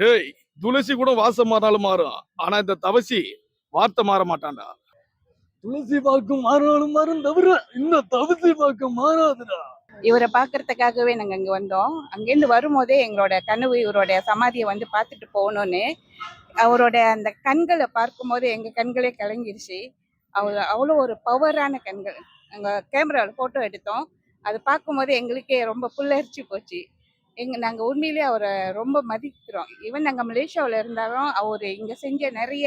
டேய் துளசி கூட வாசம் மாறினாலும் மாறும். ஆனா இந்த தவசி வார்த்தை மாற மாட்டான்டா. துளசி பாக்கும் மாறினாலும் மாறும் தவிர இந்த தவசி பாக்கம் மாறாதுடா. இவரை பார்க்கறதுக்காகவே நாங்கள் இங்கே வந்தோம். அங்கேருந்து வரும்போதே எங்களோட கனவு இவரோட சமாதியை வந்து பார்த்துட்டு போகணும்னு அவரோட அந்த கண்களை பார்க்கும்போது எங்கள் கண்களே கலங்கிருச்சு. அவர் அவ்வளோ ஒரு பவரான கண்கள். நாங்கள் கேமராவில் ஃபோட்டோ எடுத்தோம். அது பார்க்கும்போது எங்களுக்கே ரொம்ப புல்லரிச்சு போச்சு. எங்க நாங்கள் உண்மையிலேயே அவரை ரொம்ப மதிக்கிறோம். ஈவன் நாங்கள் மலேசியாவில் இருந்தாலும் அவர் இங்கே செஞ்ச நிறைய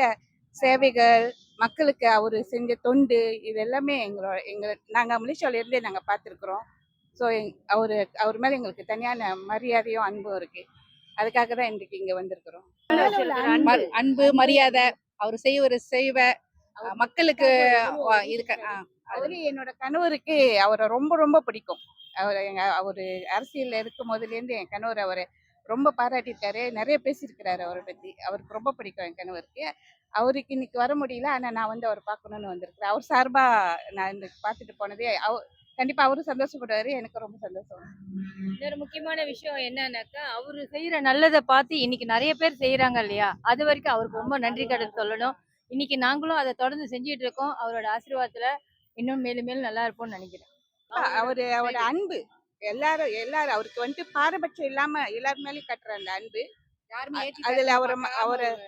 சேவைகள் மக்களுக்கு அவர் செஞ்ச தொண்டு இது எல்லாமே எங்களோட எங்கள் நாங்கள் மலேசியாவில் இருந்தே நாங்கள் பார்த்துருக்குறோம். ஸோ அவர் அவர் மேலே எங்களுக்கு தனியான மரியாதையும் அன்பும் இருக்கு. அதுக்காக தான் இன்றைக்கு இங்கே வந்திருக்கிறோம். அன்பு. மரியாதை அவர் செய்வ அஹ் மக்களுக்கு அஹ் அவரு என்னோட கணவருக்கு அவரை ரொம்ப ரொம்ப பிடிக்கும். அவர் எங்கள் அவர் அரசியலில் இருக்கும் போதுலேருந்து என் கணவர் அவரை ரொம்ப பாராட்டிட்டாரு. நிறைய பேசியிருக்கிறாரு அவரை பற்றி அவருக்கு ரொம்ப பிடிக்கும் என் கணவருக்கு. அவருக்கு இன்னைக்கு வர முடியல. ஆனால் நான் வந்து அவர் பார்க்கணும்னு வந்திருக்கிறேன். அவர் சார்பாக நான் இந்த பார்த்துட்டு போனதே அவ கண்டிப்பாக அவரும் சந்தோஷப்படுவார். எனக்கு ரொம்ப சந்தோஷம். இன்னொரு முக்கியமான விஷயம் என்னன்னாக்கா அவர் செய்கிற நல்லதை பார்த்து இன்னைக்கு நிறைய பேர் செய்கிறாங்க இல்லையா? அது வரைக்கும் அவருக்கு ரொம்ப நன்றி கடன் சொல்லணும். இன்னைக்கு நாங்களும் அதை தொடர்ந்து செஞ்சுட்டு இருக்கோம். அவரோட ஆசீர்வாதத்தில் இன்னும் மேலும் மேலும் நல்லா இருப்போம்னு நினைக்கிறேன். அவரு அவரோட அன்பு. எல்லாரும் எல்லாரும் அவருக்கு வந்துட்டு பாரபட்சம் இல்லாம எல்லார் மேலயும் கட்டுற அந்த அன்பு. அதுல அவரை அவரை-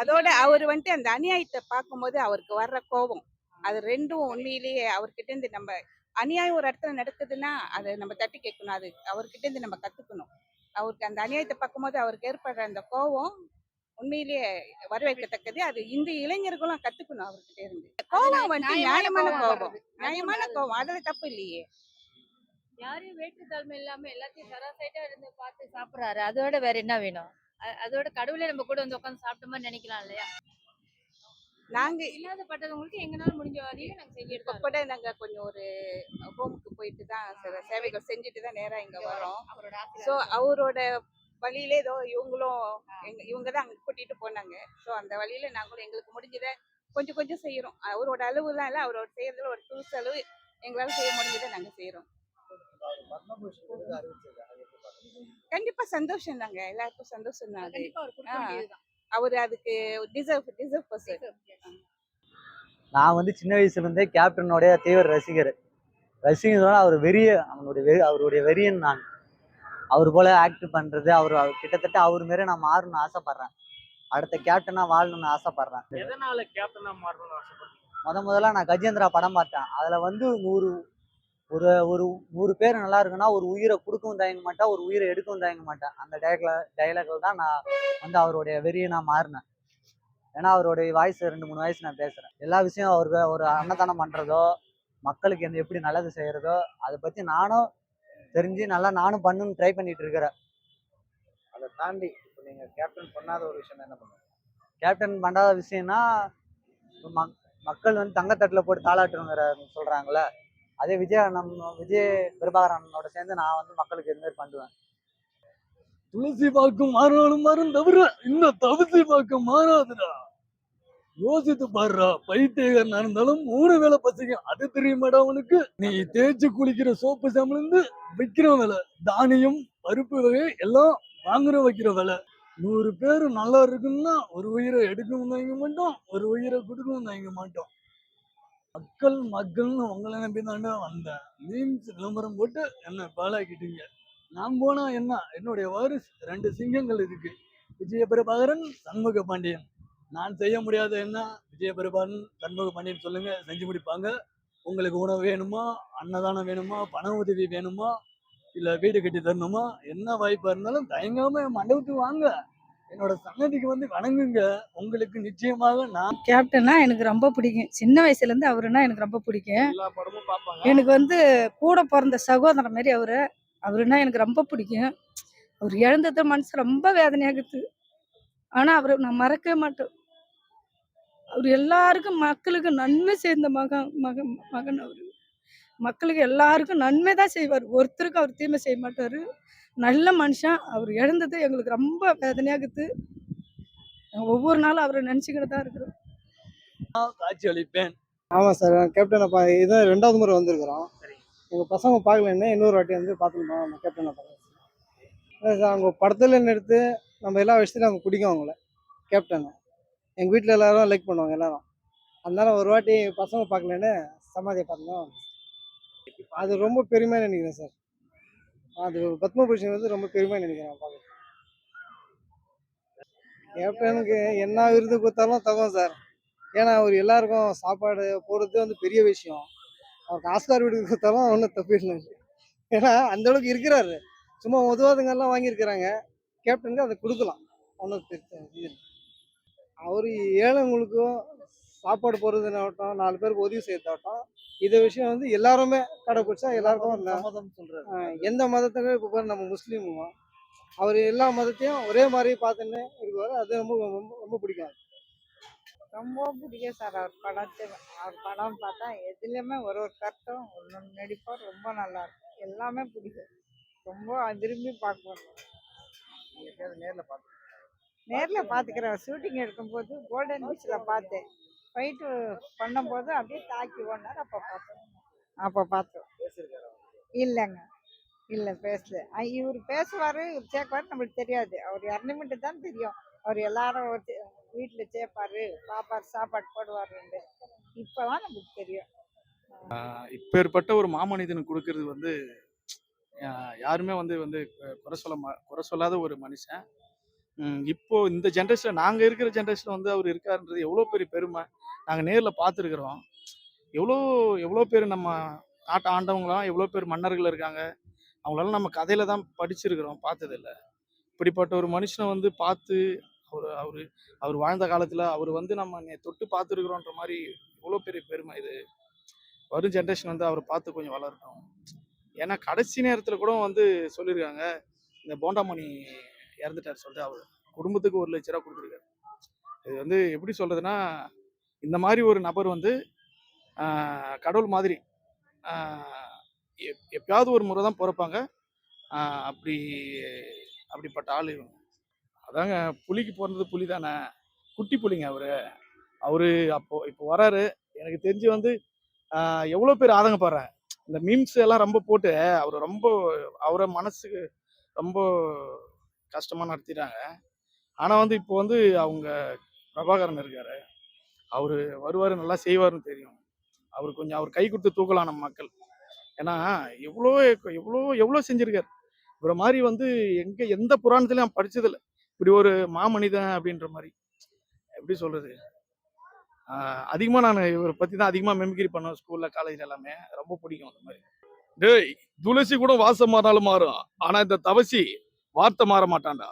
அதோட அவர் வந்துட்டு அந்த அநியாயத்தை பார்க்கும்போது அவருக்கு வர்ற கோபம். அது ரெண்டும் உண்மையிலேயே அவர்கிட்ட இருந்து நம்ம அநியாயம் ஒரு இடத்துல நடக்குதுன்னா அதை நம்ம தட்டி கேட்கணும். அது அவர்கிட்ட இருந்து நம்ம கத்துக்கணும். அவருக்கு அந்த அநியாயத்தை பார்க்கும்போது அவருக்கு ஏற்படுற அந்த கோபம் உண்மையிலேயே வரவேற்கத்தக்கது. அது இந்த இளைஞர்களும் கத்துக்கணும் அவர்கிட்ட இருந்து. கோபம் வந்துட்டு நியாயமான கோபம். நியாயமான கோபம். அதுல தப்பு இல்லையே. யாரையும் வேற்றுத்தன்மை இல்லாம எல்லாத்தையும் சராசரியா இருந்து பார்த்து சாப்பிடுறாரு. அதோட வேற என்ன வேணும்? அதோட கடவுளே நம்ம கூட வந்து உட்காந்து சாப்பிட்ட மாதிரி நினைக்கலாம் இல்லையா? நாங்க இல்லாத பட்டவங்களுக்கு எங்கனால முடிஞ்ச வரையும் நாங்க செஞ்சுட்டு கூட நாங்க கொஞ்சம் ஒரு ஹோமுக்கு போயிட்டு தான் சில சேவைகள் செஞ்சுட்டு தான் நேரா இங்க வரோம் ஸோ ஆசீர்வாதம். அவரோட வழியிலே ஏதோ இவங்களும் எங்க இவங்க தான் அங்க கூட்டிட்டு போனாங்க. ஸோ அந்த வழியில நாங்களும் எங்களுக்கு முடிஞ்சதை கொஞ்சம் கொஞ்சம் செய்யறோம். அவரோட அளவுலாம் இல்லை அவரோட செய்யறதுல ஒரு டூல்ஸ் அளவு எங்களால செய்ய முடிஞ்சதை நாங்க செய்யறோம் கண்டிப்பா சந்தோஷம் தாங்க எல்லாருக்கும் சந்தோஷம் தான் அவர் அதுக்கு டிசர்வ் டிசர்வ் பர்சன் நான் வந்து சின்ன வயசுல இருந்தே கேப்டனோடைய தீவிர ரசிகர். ரசிகர்களோட அவர் வெறிய அவனுடைய வெறி அவருடைய வெறியன் நான். அவர் போல ஆக்ட் பண்றது அவர் கிட்டத்தட்ட அவர் மாரி நான் மாறணும்னு ஆசைப்படுறேன். அடுத்த கேப்டனா வாழணும்னு ஆசைப்படுறேன். எதனால கேப்டனா மாறணும்னு ஆசைப்படுறீங்க? முத முதல்ல நான் கஜேந்திரா படம் பார்த்தேன். அதுல வந்து நூறு ஒரு ஒரு நூறு பேர் நல்லா இருக்குன்னா ஒரு உயிரை கொடுக்கவும் தயங்க மாட்டேன் ஒரு உயிரை எடுக்கவும் தயங்க மாட்டேன். அந்த டைலாக்ல டைலாக்ல தான் நான் வந்து அவருடைய வெறியை நான் மாறினேன். ஏன்னா அவருடைய வாய்ஸ் ரெண்டு மூணு வயசு நான் பேசுறேன். எல்லா விஷயம் அவருக்கு ஒரு அன்னதானம் பண்றதோ மக்களுக்கு எந்த எப்படி நல்லது செய்யறதோ அதை பத்தி நானும் தெரிஞ்சு நல்லா நானும் பண்ணணும்னு ட்ரை பண்ணிட்டு இருக்கிறேன் அதை தாண்டி இப்போ நீங்க கேப்டன் பண்ணாத ஒரு விஷயம் என்ன பண்ணுங்க கேப்டன் பண்ணாத விஷயம்னா மக்- மக்கள் வந்து தங்கத்தட்டில் போட்டு தாளாட்டுங்கிற சொல்றாங்கல்ல அதே விஜய் அண்ணன் விஜய் பிரபாகர் அண்ணனோட சேர்ந்து நான் வந்து மக்களுக்கு இது மாதிரி பண்ணுவேன். துளசி பாக்கம் மாறினாலும் மாறும் தவிர இந்த தவசி பாக்கம் மாறாதுடா. யோசித்து பாடுறா பைத்தியக்காரனா இருந்தாலும் மூணு வேலை பசிக்கும். அது தெரியுமாடா உனக்கு? நீ தேய்ச்சி குளிக்கிற சோப்பு சாம்பல் இருந்து விற்கிற விலை தானியம் பருப்பு வகை எல்லாம் வாங்குற வைக்கிற விலை. நூறு பேர் நல்லா இருக்குன்னா ஒரு உயிரை எடுக்கவும் தயங்க மாட்டோம் ஒரு உயிரை கொடுக்கவும் தயங்க மாட்டோம். மக்கள் மக்கள்னு உங்களை நம்பி தாண்டா வந்தேன் மீன்ஸ் விளம்பரம் போட்டு என்னை பாலாக்கிட்டீங்க நான் போனா என்ன? என்னுடைய வாரிசு ரெண்டு சிங்கங்கள் இருக்கு. விஜய பிரபாகரன் சண்முக பாண்டியன் நான் செய்ய முடியாத என்ன? விஜய பிரபாகரன் சண்முக பாண்டியன் சொல்லுங்க செஞ்சு முடிப்பாங்க. உங்களுக்கு உணவு வேணுமா? அன்னதானம் வேணுமா? பண உதவி வேணுமா? இல்ல வீடு கட்டி தரணுமா? என்ன வாய்ப்பா இருந்தாலும் தயங்காம மண்டபத்துக்கு வாங்க. என்னோட சன்னதிக்கு வந்து வணங்குங்க. உங்களுக்கு நிச்சயமாக நான் கேப்டன்னா எனக்கு ரொம்ப பிடிக்கும். சின்ன வயசுல இருந்து அவருன்னா எனக்கு ரொம்ப பிடிக்கும். எல்லா படமும் பார்ப்பாங்க. எனக்கு வந்து கூட பிறந்த சகோதரன் மாதிரி அவரு அவருன்னா எனக்கு ரொம்ப பிடிக்கும். அவர் இழந்தது மனசு ரொம்ப வேதனையாகுது ஆனா அவரை நான் மறக்கவே மாட்டேன் அவர் எல்லாருக்கும் மக்களுக்கு நன்மை சேர்ந்த மகன் மகன் மகன் அவரு. மக்களுக்கு எல்லாருக்கும் நன்மை தான் செய்வார். ஒருத்தருக்கு அவர் தீமை செய்ய மாட்டாரு. நல்ல மனுஷன். அவர் இழந்தது எங்களுக்கு ரொம்ப வேதனையாகுது ஒவ்வொரு நாளும் அவரை நினச்சிக்கிட்டு தான் இருக்கிறோம். காட்சி அளிப்பேன். ஆமாம் சார். கேப்டனை பா இதான் ரெண்டாவது முறை வந்திருக்கிறோம். சரி. எங்கள் பசங்க பார்க்கலன்னு இன்னொரு வாட்டி வந்து பார்த்துருந்தோம் நம்ம கேப்டனை சார். அவங்க படத்தில் எடுத்து நம்ம எல்லா விஷயத்தையும் நமக்கு பிடிக்கும் அவங்கள. கேப்டனை எங்கள் வீட்டில் எல்லாரும் லைக் பண்ணுவாங்க எல்லாரும். அதனால ஒரு வாட்டி பசங்க பார்க்கலன்னு சமாதியை பார்த்தோம் அது ரொம்ப பெருமையாக நினைக்கிறேன் சார். அது பத்மபூஷன் வந்து ரொம்ப பெருமையாக நினைக்கிறேன் பார்க்க கேப்டனுக்கு என்ன விருது கொடுத்தாலும் தகும் சார். ஏன்னா அவர் எல்லாருக்கும் சாப்பாடு போடுறது வந்து பெரிய விஷயம். அவருக்கு ஆஸ்கார் விருது கொடுத்தாலும் ஒன்றும் தப்பு இல்லை. ஏன்னா அந்த அளவுக்கு இருக்கிறாரு. சும்மா உதவாதுங்கெல்லாம் வாங்கியிருக்கிறாங்க. கேப்டனுக்கு அதை கொடுக்கலாம். ஒன்றும் இது அவர் ஏழைங்களுக்கும் சாப்பாடு போடுறதுனாகட்டும் நாலு பேருக்கு உதவி செய்யறதாகட்டும் இந்த விஷயம் வந்து எல்லாருமே கடைப்பிடிச்சா எல்லாருக்கும் அந்த சம்மதம் சொல்றாரு. எந்த மதத்துக்கு இப்போ பாரு நம்ம முஸ்லீமுங்க அவர் எல்லா மதத்தையும் ஒரே மாதிரி பார்த்துன்னு இருக்குவார். அது ரொம்ப ரொம்ப ரொம்ப பிடிக்கும் ரொம்ப பிடிக்கும் சார் அவர் படத்தை. அவர் படம் பார்த்தா எதுலேயுமே ஒரு ஒரு கருத்தும் ஒன்று நடிப்பார் ரொம்ப நல்லா இருக்கும். எல்லாமே பிடிக்கும். ரொம்ப விரும்பி எப்பயாவது நேர்ல பார்த்து நேரில் பார்த்துக்கிறேன் ஷூட்டிங் எடுக்கும்போது கோல்டன் பீச்சில் பார்த்தேன். ஃபைட்டு பண்ணும்போது அப்படியே தாக்கி ஓடினார். அப்போ பார்த்தோம். அப்போ பார்த்தோம். இல்லைங்க. இல்லை பேசல. இவர் பேசுவார் இவர் சேர்க்குவார் நம்மளுக்கு தெரியாது. அவர் இரநூமிட்டு தான் தெரியும். அவர் எல்லாரும் வீட்டில் சேர்ப்பாரு பாப்பார் சாப்பாடு போடுவாருன்ட்டு. இப்போ தான் நமக்கு தெரியும் இப்பேற்பட்ட ஒரு மாமனிதனுக்கு கொடுக்கறது வந்து யாருமே வந்து வந்து குறை சொல்ல குறை சொல்லாத ஒரு மனுஷன். இப்போ இந்த ஜென்ரேஷன் நாங்கள் இருக்கிற ஜென்ரேஷன் வந்து அவர் இருக்காருன்றது எவ்வளோ பெரிய பெருமை. நாங்கள் நேரில் பார்த்துருக்குறோம். எவ்வளோ எவ்வளோ பேர் நம்ம நாட்டை ஆண்டவங்களாம் எவ்வளோ பேர் மன்னர்கள் இருக்காங்க. அவங்களால நம்ம கதையில தான் படிச்சிருக்கிறோம் பார்த்ததில்ல. இப்படிப்பட்ட ஒரு மனுஷனை வந்து பார்த்து அவர் அவர் அவர் வாழ்ந்த காலத்தில் அவர் வந்து நம்ம தொட்டு பார்த்துருக்குறோன்ற மாதிரி எவ்வளோ பெரிய பெருமை இது. வரும் ஜென்ரேஷன் வந்து அவரை பார்த்து கொஞ்சம் வளரட்டும். ஏன்னா கடைசி நேரத்தில் கூட வந்து சொல்லியிருக்காங்க இந்த போண்டாமணி இறந்துட்டார் சொல்லிட்டு அவர் குடும்பத்துக்கு ஒரு லட்ச ரூபா கொடுத்துருக்காரு. இது வந்து எப்படி சொல்கிறதுன்னா இந்த மாதிரி ஒரு நபர் வந்து கடவுள் மாதிரி எப்- எப்பயாவது ஒரு முறை தான் பிறப்பாங்க. அப்படி அப்படிப்பட்ட ஆள் இவங்க. அதாங்க புலிக்கு பிறந்தது புலி தானே? குட்டி புலிங்க அவர். அவர் அப்போ இப்போ வராரு. எனக்கு தெரிஞ்சு வந்து எவ்வளோ பேர் ஆதங்கப்படுறாங்க இந்த மீம்ஸ் எல்லாம் ரொம்ப போட்டு அவர் ரொம்ப அவரை மனசுக்கு ரொம்ப கஷ்டமாக நடத்திட்டாங்க. ஆனால் வந்து இப்போ வந்து அவங்க பிரபாகரன் இருக்கார். அவர் வருவார் நல்லா செய்வாருன்னு தெரியும். அவர் கொஞ்சம் அவர் கை கொடுத்து தூக்கலாம் நம்ம மக்கள். ஏன்னா எவ்வளோ எவ்வளோ எவ்வளோ செஞ்சுருக்கார். இவரை மாதிரி வந்து எங்கே எந்த புராணத்துலையும் படித்ததில்லை இப்படி ஒரு மாமனிதன் அப்படின்ற மாதிரி. எப்படி சொல்கிறது அதிகமாக நான் இவரை பற்றி தான் அதிகமாக மெமிக்ரி பண்ணுவேன் ஸ்கூலில் காலேஜில் எல்லாமே. ரொம்ப பிடிக்கும் அந்த மாதிரி. டேய் துளசி கூட வாசம் மாறினாலும் மாறும். ஆனால் இந்த தவசி வார்த்தை மாற மாட்டான்டா.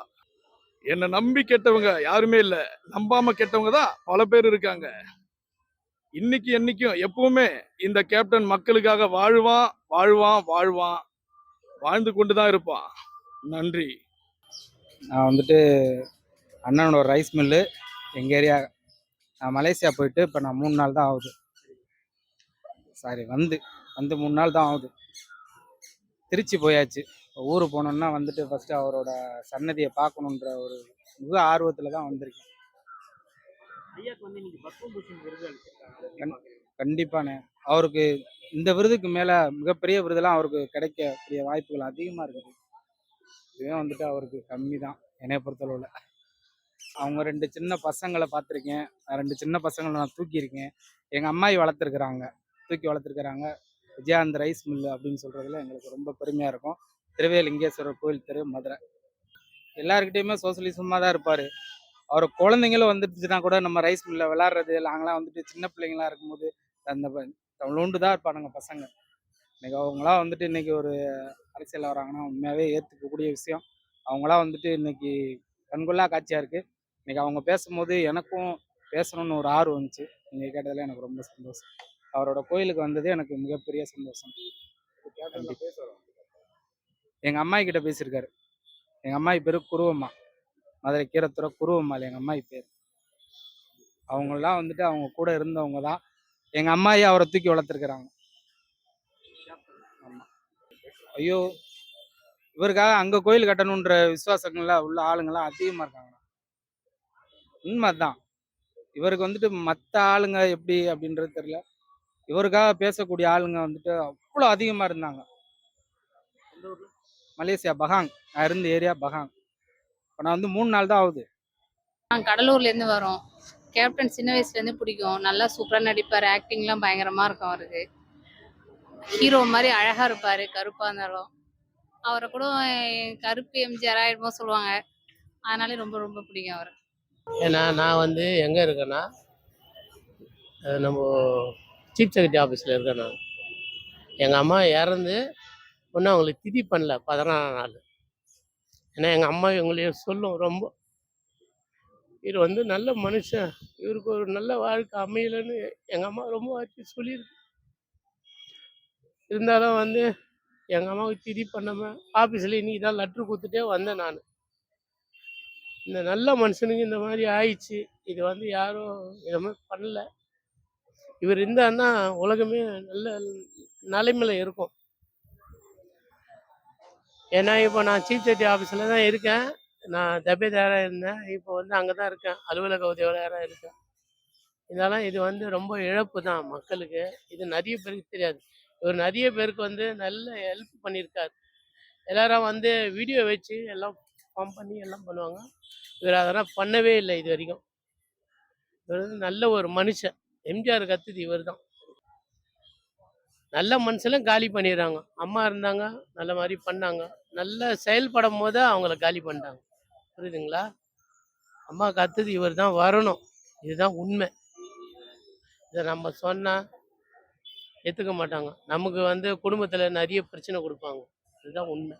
என்னை நம்பி கெட்டவங்க யாருமே இல்லை. நம்பாம கெட்டவங்க தான் பல பேர் இருக்காங்க. இன்னைக்கு என்னைக்கும் எப்பவுமே இந்த கேப்டன் மக்களுக்காக வாழ்வான் வாழ்வான் வாழ்வான். வாழ்ந்து கொண்டு தான் இருப்பான். நன்றி. நான் வந்துட்டு அண்ணனோட ரைஸ் மில்லு எங்கள் ஏரியா நான் மலேசியா போயிட்டு இப்போ நான் மூணு நாள் தான் ஆகுது. சாரி வந்து வந்து மூணு நாள் தான் ஆகுது. திருச்சி போயாச்சு. ஊருக்கு போனோம்னா வந்துட்டு ஃபஸ்ட்டு அவரோட சன்னதியை பார்க்கணுன்ற ஒரு மிக ஆர்வத்தில் தான் வந்திருக்கேன். கண்டிப்பாண்ணே. அவருக்கு இந்த விருதுக்கு மேலே மிகப்பெரிய விருதெல்லாம் அவருக்கு கிடைக்கக்கூடிய வாய்ப்புகள் அதிகமாக இருக்குது. இதுவே வந்துட்டு அவருக்கு கம்மி தான் என்னைய பொறுத்தளவில். அவங்க ரெண்டு சின்ன பசங்களை பார்த்துருக்கேன். ரெண்டு சின்ன பசங்களை நான் தூக்கியிருக்கேன். எங்கள் அம்மாயி வளர்த்துருக்குறாங்க. தூக்கி வளர்த்துருக்குறாங்க. விஜயாந்த் ரைஸ் மில்லு அப்படின்னு சொல்கிறதுல எங்களுக்கு ரொம்ப பெருமையாக இருக்கும். திருவேலிங்கேஸ்வரர் கோயில் தெரு மதுரை. எல்லாருக்கிட்டேயுமே சோசியலிசமாக தான் இருப்பார். அவர் குழந்தைங்களும் வந்துடுச்சுன்னா கூட நம்ம ரைஸ் மில்லில் விளாட்றது நாங்களாம் வந்துட்டு சின்ன பிள்ளைங்களா இருக்கும்போது அந்த லோண்டு தான் இருப்பானுங்க பசங்க. இன்னைக்கு அவங்களாம் வந்துட்டு இன்னைக்கு ஒரு அரசியல் வராங்கன்னா உண்மையாகவே ஏற்றுக்கக்கூடிய விஷயம். அவங்களாம் வந்துட்டு இன்னைக்கு கண்கொள்ளா காட்சியாக இருக்குது இன்னைக்கு அவங்க பேசும்போது எனக்கும் பேசணும்னு ஒரு ஆர்வம் வந்துச்சு. நீங்கள் கேட்டதில் எனக்கு ரொம்ப சந்தோஷம். அவரோட கோயிலுக்கு வந்தது எனக்கு மிகப்பெரிய சந்தோஷம். எங்கள் அம்மாய் கிட்ட பேசியிருக்காரு. எங்கள் அம்மாயி பேர் குருவம்மா. மதுரை கீரத்துறை குருவம்மாள் எங்கள் அம்மாய் பேர். அவங்களாம் வந்துட்டு அவங்க கூட இருந்தவங்க தான். எங்கள் அம்மாயி அவரை தூக்கி வளர்த்துருக்குறாங்க. ஐயோ இவருக்காக அங்கே கோயில் கட்டணுன்ற விசுவாசங்கள்ல உள்ள ஆளுங்கள்லாம் அதிகமாக இருக்காங்க உண்மை தான். இவருக்கு வந்துட்டு மற்ற ஆளுங்க எப்படி அப்படின்றது தெரியல. இவருக்காக பேசக்கூடிய ஆளுங்க வந்துட்டு அவ்வளோ அதிகமாக இருந்தாங்க. மலேசியா பகாங் நான் இருந்த ஏரியா பகாங் இப்போ நான் வந்து மூணு நாள் தான் ஆகுது. நாங்கள் கடலூர்லேருந்து வரோம். கேப்டன் சின்ன வயசுலேருந்து பிடிக்கும். நல்லா சூப்பராக நடிப்பார். ஆக்டிங்லாம் பயங்கரமாக இருக்கும் அவருக்கு. ஹீரோ மாதிரி அழகாக இருப்பார் கருப்பாக இருந்தாலும். அவரை கூட கருப்பு எம்ஜிஆர் ஆயிடுமோ சொல்லுவாங்க. அதனாலே ரொம்ப ரொம்ப பிடிக்கும் அவர். ஏன்னா நான் வந்து எங்கே இருக்கேன்னா நம்ம சீஃப் செக்ரட்டரி ஆஃபீஸில் இருக்கேன் நான். எங்கள் அம்மா இறந்து ஒன்றும் அவங்களுக்கு திதி பண்ணல பதினாறாம் நாள். ஏன்னா எங்கள் அம்மா எங்களைய சொல்லும் ரொம்ப இவர் வந்து நல்ல மனுஷன். இவருக்கு ஒரு நல்ல வாழ்க்கை அமையலைன்னு எங்கள் அம்மா ரொம்ப வாட்டி சொல்லியிருக்கு. இருந்தாலும் வந்து எங்கள் அம்மாவுக்கு திதி பண்ணாமல் ஆஃபீஸில் இன்னைக்கு தான் லெட்ரு கொடுத்துட்டே வந்தேன் நான். இந்த நல்ல மனுஷனுக்கு இந்த மாதிரி ஆயிடுச்சு. இது வந்து யாரும் இதை மாதிரி பண்ணல. இவர் இருந்தாருன்னா உலகமே நல்ல நிலைமையில இருக்கும். ஏன்னா இப்போ நான் சீஃப் செட்டி ஆஃபீஸில் தான் இருக்கேன். நான் தபேதாராக இருந்தேன். இப்போ வந்து அங்கே தான் இருக்கேன். அலுவலக உதவியாளராக இருக்கேன். இதெல்லாம் இது வந்து ரொம்ப இழப்பு தான் மக்களுக்கு. இது நிறைய பேருக்கு தெரியாது. இவர் நிறைய பேருக்கு வந்து நல்ல ஹெல்ப் பண்ணியிருக்காரு. எல்லாரும் வந்து வீடியோ வச்சு எல்லாம் ஃபார்ம் பண்ணி எல்லாம் பண்ணுவாங்க. இவர் அதெல்லாம் பண்ணவே இல்லை இது வரைக்கும். இவர் வந்து நல்ல ஒரு மனுஷன். எம்ஜிஆர் கத்துது இவர் தான் நல்ல மனுஷெல்லாம் காலி பண்ணிடுறாங்க. அம்மா இருந்தாங்க நல்ல மாதிரி பண்ணாங்க. நல்ல செயல்படும் போது அவங்கள காலி பண்ணிட்டாங்க. புரியுதுங்களா? அம்மா கத்துது இவர் தான் வரணும். இதுதான் உண்மை. இதை நம்ம சொன்னால் ஏற்றுக்க மாட்டாங்க. நமக்கு வந்து குடும்பத்தில் நிறைய பிரச்சனை கொடுப்பாங்க. இதுதான் உண்மை.